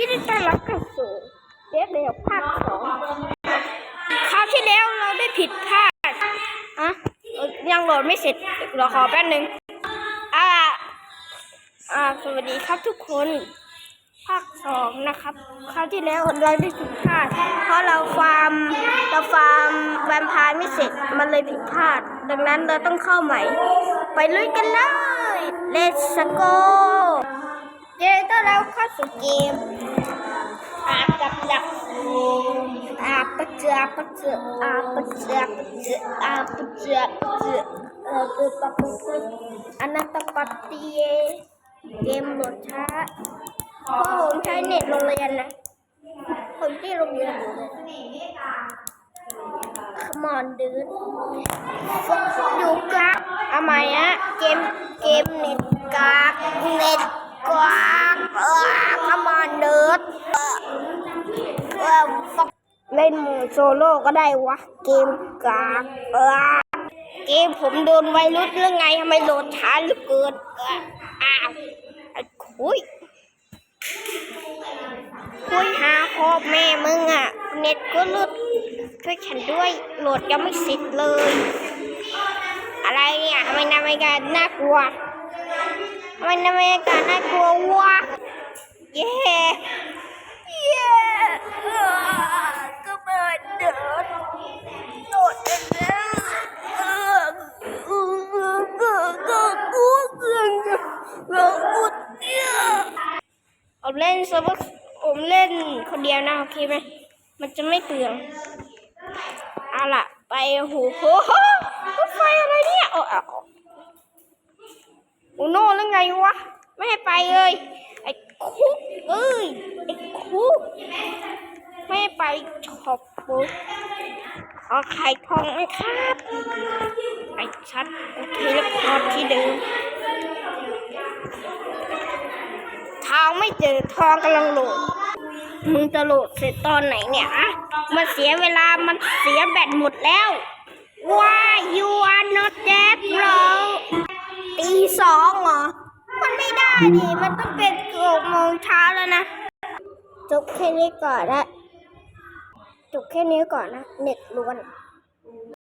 ยินดีต้อนรับเข้าสู่เดฟเดลภาคสองคราวที่แล้วเราได้ผิดพลาดอะเอ่อยังโหลดไม่เสร็จรอขอแป๊บหนึ่งอ่าอ่าสวัสดีครับทุกคน ภาคสองนะครับ คราวที่แล้วเราได้ผิดพลาด เพราะเราฟาร์มเราฟาร์มแวมพร์ไม่เสร็จมันเลยผิดพลาด ดังนั้นเราต้องเข้าใหม่ ไปลุยกันเลย Let's go เรับเข้าสู่เกมอากับดักอาปะเจือปะเจืออาปะเจือปะเจืออาปะเจือปะเจือเออปะปะปะปะอนาตปัตติเยเกมโหลดช้าเพราะผมใช้เน็ตโรงเรียนนะผมที่โรงเรียนอยู่เลย Come on dude อยูกลางเอาใหม่อะเกมเกมเน็ต เล่นโซโล่ก็ได้วะ เกมกากเออเกมผมโดนไวรุสเรื่อไงทำไมโหลดช้าเหลือเกินอ้าวไอ้คุยคุยหาพ่อแม่มึงอะ เน็ตก็หลุดช่วยฉันด้วยโหลดยังไม่เสร็จเลย อะไรเนี่ยทำไมนาฬิกาน่ากลัวทำไมนาฬิกาน่ากลัววะเย้เย้ ออเออผมเล่นเซิร์ฟเวอร์ผมเล่นคนเดียวนะ โอเคไหม มันจะไม่เปลือง เอาล่ะ ไปโหโอ้โหรถไฟอะไรเนี่ยโอ้เอาโอ้โน่แล้วไงวะ ไม่ให้ไปเลย ไอ้คุกเอ้ย ไอ้คุก ไม่ให้ไปขอบปุ๊บขอไข่ทองไหมครับ ไอ้ชัด โอเคแล้วพอที่เดิม ทาไม่เจอทองกำลังโหลด มึงจะโหลดเสร็จตอนไหนเนี่ยอะมันเสียเวลา มันเสียแบตหมดแล้ว Why you are not dead bro ตีสองเหรอ มันไม่ได้ดิมันต้องเป็นหกโมงเช้าแล้วนะจบแค่นี้ก่อนนะจบแค่นี้ก่อนนะ เน็ตล้วน